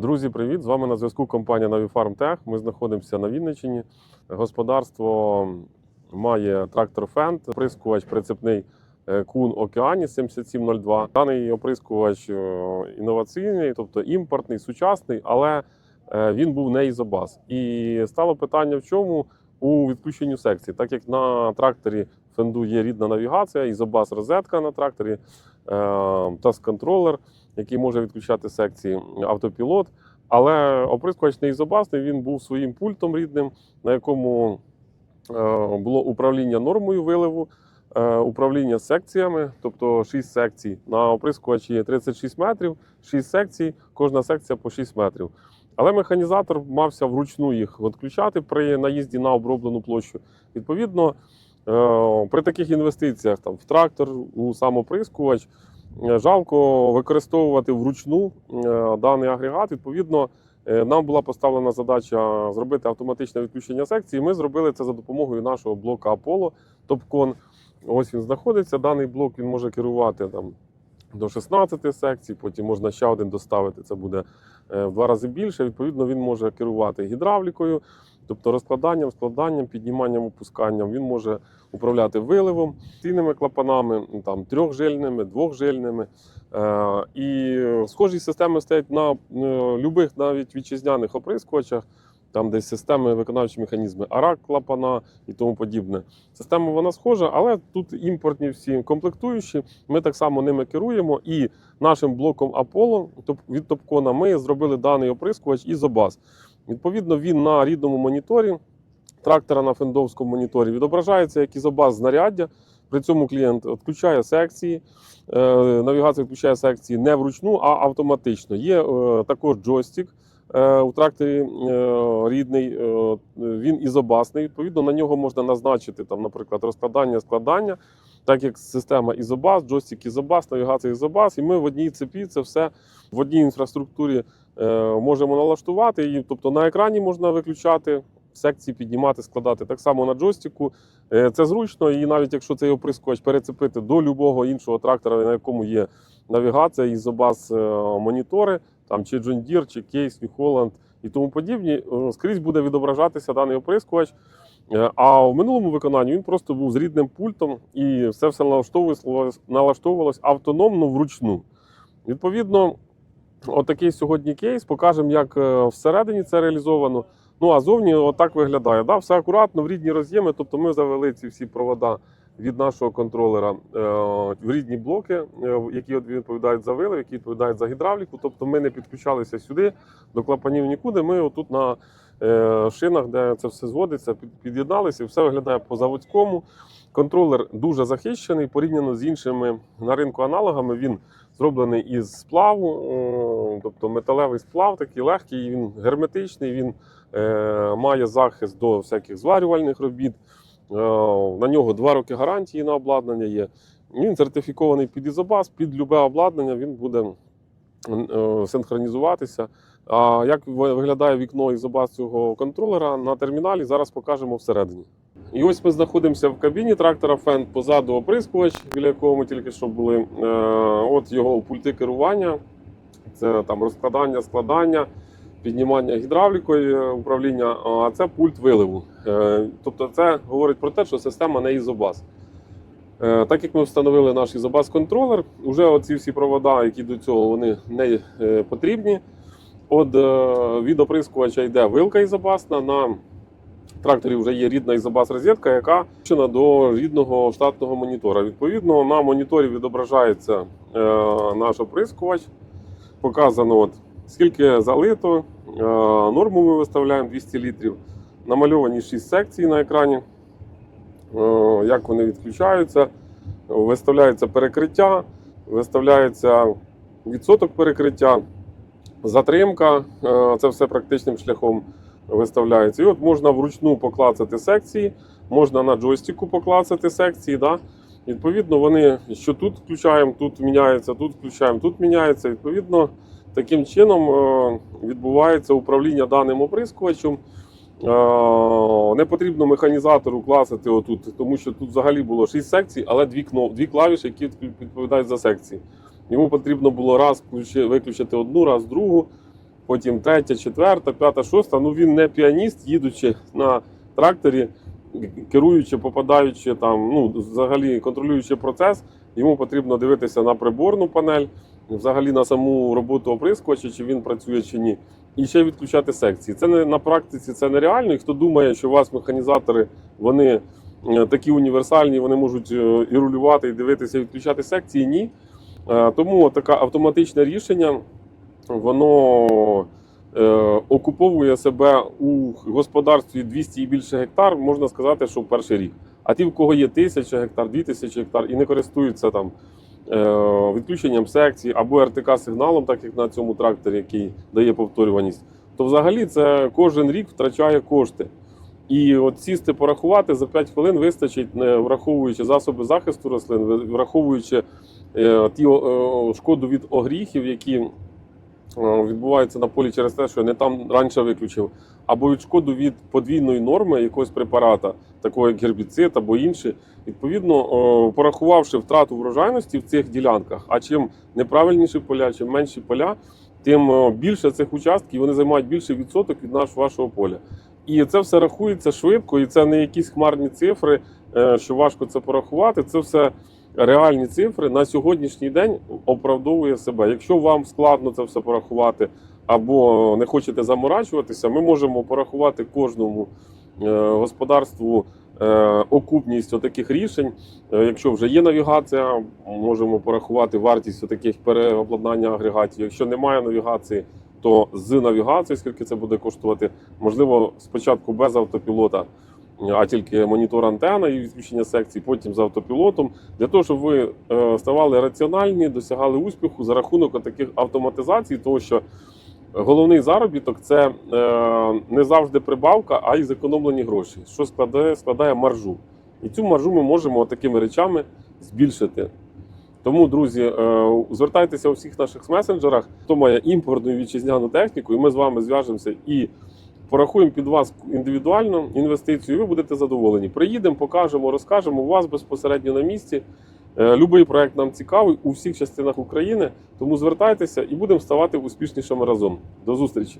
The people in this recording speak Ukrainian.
Друзі, привіт! З вами на зв'язку компанія Navifarm. Ми знаходимося на Вінниччині. Господарство має трактор Фенд, оприскувач прицепний е, Кун Океані 7702. Даний оприскувач е, інноваційний, тобто імпортний, сучасний, але е, він був не ізобаз. І стало питання в чому у відключенню секції, так як на тракторі Фенду є рідна навігація, ізобаз розетка на тракторі, таск-контролер, який може відключати секції, автопілот. Але оприскувач не ізобасний, він був своїм пультом рідним, на якому е, було управління нормою виливу, е, управління секціями, тобто 6 секцій. На оприскувачі є 36 метрів, 6 секцій, кожна секція по 6 метрів. Але механізатор мався вручну їх відключати при наїзді на оброблену площу. Відповідно, е, при таких інвестиціях там, в трактор, у самоприскувач, жалко використовувати вручну е, даний агрегат. Відповідно, е, нам була поставлена задача зробити автоматичне відключення секції. Ми зробили це за допомогою нашого блока Apollo Topcon. Ось він знаходиться. Даний блок він може керувати там до 16 секцій, потім можна ще один доставити. Це буде е, в два рази більше. Відповідно, він може керувати гідравлікою, тобто розкладанням, складанням, підніманням, опусканням. Він може управляти виливом, цінними клапанами, там трьохжильними, двохжильними. Е, І схожі системи стоять на е, любих навіть вітчизняних оприскувачах. Там десь системи, виконавчі механізми, арак, клапана і тому подібне. Система вона схожа, але тут імпортні всі комплектуючі. Ми так само ними керуємо. І нашим блоком Apollo від Топкона ми зробили даний оприскувач ізобаз. Відповідно, він на рідному моніторі трактора на фендовському моніторі відображається як ізобаз знаряддя. При цьому клієнт відключає секції, е, навігація відключає секції не вручну, а автоматично. Є е, також джойстик е, у тракторі рідний, він ізобасний. Відповідно, на нього можна назначити, там, наприклад, розкладання, складання. Так як система ізобас, джойстик ізобас, навігація ізобас, і ми в одній цепі це все в одній інфраструктурі можемо налаштувати. І, тобто на екрані можна виключати секції, піднімати, складати. Так само на джойстику. Е, Це зручно, і навіть якщо цей оприскувач перецепити до любого іншого трактора, на якому є навігація, ізобас е, монітори, там чи John Deere, чи Case, New Holland і тому подібні, е, скрізь буде відображатися даний оприскувач. Е, А в минулому виконанні він просто був з рідним пультом і все все налаштовувалось, налаштовувалось автономно вручну. Відповідно, отакий сьогодні кейс. Покажемо, як е, всередині це реалізовано. Ну а зовні отак виглядає. Да? Все акуратно, в рідні роз'єми. Тобто ми завели ці всі провода від нашого контролера е, в рідні блоки, е, які відповідають за вилив, які відповідають за гідравліку. Тобто ми не підключалися сюди до клапанів нікуди. Ми отут на шинах, де це все зводиться, під- під'єдналися, і все виглядає по заводському. Контролер дуже захищений порівняно з іншими на ринку аналогами. Він зроблений із сплаву, е, тобто металевий сплав, такий легкий, він герметичний, він е, має захист до всяких зварювальних робіт. Е, на нього два роки гарантії на обладнання є. Він сертифікований під ізобаз, під любе обладнання він буде е, синхронізуватися. Як виглядає вікно ізобаз цього контролера на терміналі, зараз покажемо всередині. І ось ми знаходимося в кабіні трактора Фенд, позаду оприскувач, біля якого ми тільки що були. Е, От його пульти керування, це там розкладання, складання, піднімання гідравлікою, е, управління, а це пульт виливу. Е, Тобто це говорить про те, що система не ізобаз. Е, Так як ми встановили наш ізобаз контролер, вже оці всі провода, які до цього вони не потрібні. От е, від оприскувача йде вилка ізобасна. На тракторі вже є рідна ізобас розетка, яка включена до рідного штатного монітора. Відповідно, на моніторі відображається е, наш оприскувач. Показано, от, скільки залито. Е, норму ми виставляємо 200 літрів. Намальовані 6 секцій на екрані. Як вони відключаються, виставляється перекриття, виставляється відсоток перекриття, затримка. Е, Це все практичним шляхом виставляється. І от можна вручну поклацати секції, можна на джойстику поклацати секції. Да? Відповідно, вони що тут включаємо, тут міняється, тут включаємо, тут міняється. Відповідно, таким чином е, відбувається управління даним оприскувачем. Е, Не потрібно механізатору класити отут, тому що тут взагалі було 6 секцій, але дві, кно- дві клавіші, які відповідають за секції. Йому потрібно було раз виключити одну, раз другу. потім третя, четверта, п'ята, шоста. Ну він не піаніст, їдучи на тракторі, керуючи, попадаючи там, ну взагалі контролюючи процес, йому потрібно дивитися на приборну панель, взагалі на саму роботу оприскувача, чи він працює чи ні. І ще відключати секції. Це не на практиці, це нереально. І хто думає, що у вас механізатори вони е, такі універсальні, вони можуть е, і рулювати, і дивитися, і відключати секції, ні. Е, Тому таке автоматичне рішення, воно е, окуповує себе у господарстві 200 і більше гектар, можна сказати, що в перший рік. А ті, в кого є тисяча гектар, дві тисячі гектар і не користуються там е, відключенням секцій або РТК сигналом, так як на цьому тракторі, який дає повторюваність, то взагалі це кожен рік втрачає кошти. І от сісти порахувати за 5 хвилин вистачить, не враховуючи засоби захисту рослин, враховуючи ті е, шкоду від огріхів, які е, відбуваються на полі через те, що я не там раніше виключив, або від шкоду від подвійної норми якогось препарата, такого як гербіцид або інші. Відповідно, порахувавши втрату врожайності в цих ділянках, а чим неправильніші поля, чим менші поля, тим більше цих участків вони займають більший відсоток від нашого вашого поля. І це все рахується швидко, і це не якісь хмарні цифри, е, що важко це порахувати. Це все реальні цифри на сьогоднішній день оправдовує себе. Якщо вам складно це все порахувати або не хочете заморачуватися, ми можемо порахувати кожному е, господарству е, окупність таких рішень. Е, Якщо вже є навігація, можемо порахувати вартість таких переобладнання агрегатів. Якщо немає навігації, то з навігацією, скільки це буде коштувати, можливо, спочатку без автопілота, а тільки монітор антена і відключення секцій, потім з автопілотом, для того, щоб ви е, ставали раціональні, досягали успіху за рахунок таких автоматизацій, того що головний заробіток це е, не завжди прибавка, а й зекономлені гроші, що складає, складає маржу. І цю маржу ми можемо такими речами збільшити. Тому, друзі, е, звертайтеся у всіх наших месенджерах, хто має імпортну вітчизняну техніку, і ми з вами зв'яжемося і порахуємо під вас індивідуальну інвестицію, і ви будете задоволені. Приїдемо, покажемо, розкажемо у вас безпосередньо на місці. Е, Любий проект нам цікавий у всіх частинах України, тому звертайтеся і будемо ставати успішнішими разом. До зустрічі!